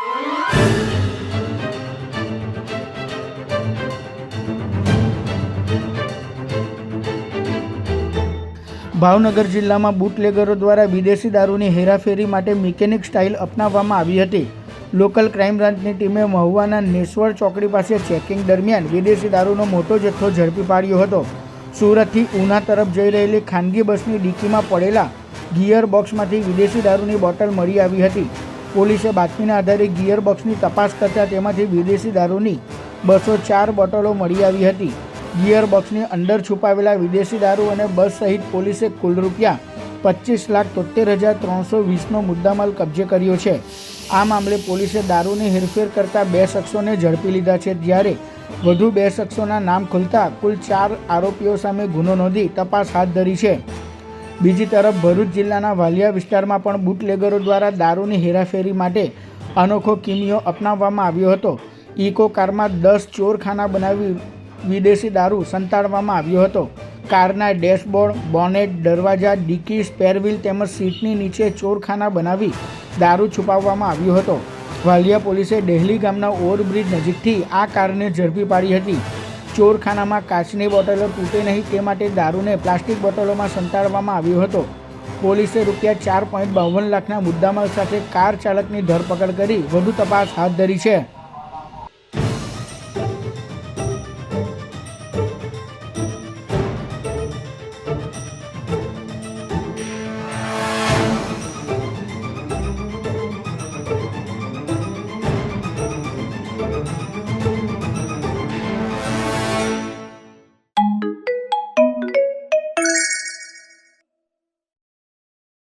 ભાવનગર જિલ્લામાં બુટલેગરો દ્વારા વિદેશી દારૂની હેરાફેરી માટે મિકેનિક સ્ટાઇલ અપનાવવામાં આવી હતી. લોકલ ક્રાઇમ બ્રાન્ચની ટીમે મહુવાના નેસવર ચોકડી પાસે ચેકિંગ દરમિયાન વિદેશી દારૂનો મોટો જથ્થો ઝડપી પાડ્યો હતો. સુરતથી ઉના તરફ જઈ રહેલી ખાનગી બસની ડીકીમાં પડેલા ગિયર બોક્સમાંથી વિદેશી દારૂની બોટલ મળી આવી હતી. પોલીસે બાતમીના આધારે ગિયર બોક્સની તપાસ કરતાં તેમાંથી વિદેશી દારૂની બસો ચાર બોટલો મળી આવી હતી. ગિયર બોક્સની અંદર છુપાવેલા વિદેશી દારૂ અને બસ સહિત પોલીસે કુલ રૂપિયા પચીસ લાખ તોતેર હજાર ત્રણસો વીસનો મુદ્દામાલ કબજે કર્યો છે. આ મામલે પોલીસે દારૂની હેરફેર કરતા બે શખ્સોને ઝડપી લીધા છે. જ્યારે વધુ બે શખ્સોના નામ ખુલતા કુલ ચાર આરોપીઓ સામે ગુનો નોંધી તપાસ હાથ ધરી છે. બીજી તરફ ભરૂચ જિલ્લાના વાલિયા વિસ્તારમાં પણ બુટલેગરો દ્વારા દારૂની હેરાફેરી માટે અનોખો કિમિયો અપનાવવામાં આવ્યો હતો. ઇકો કારમાં દસ ચોરખાના બનાવી વિદેશી દારૂ સંતાડવામાં આવ્યો હતો. કારના ડેશબોર્ડ, બોનેટ, દરવાજા, ડિકી, સ્પેરવ્હીલ તેમજ સીટની નીચે ચોરખાના બનાવી દારૂ છુપાવવામાં આવ્યો હતો. વાલિયા પોલીસે ડેહલી ગામના ઓવરબ્રિજ નજીકથી આ કારને ઝડપી પાડી હતી. ચોરખાનામાં કાચની બોટલો તૂટે નહીં તે માટે દારૂને પ્લાસ્ટિક બોટલોમાં સંતાડવામાં આવ્યો હતો. પોલીસે રૂપિયા ચાર પોઈન્ટ બાવન લાખના મુદ્દામાલ સાથે કાર ચાલકની ધરપકડ કરી વધુ તપાસ હાથ ધરી છે.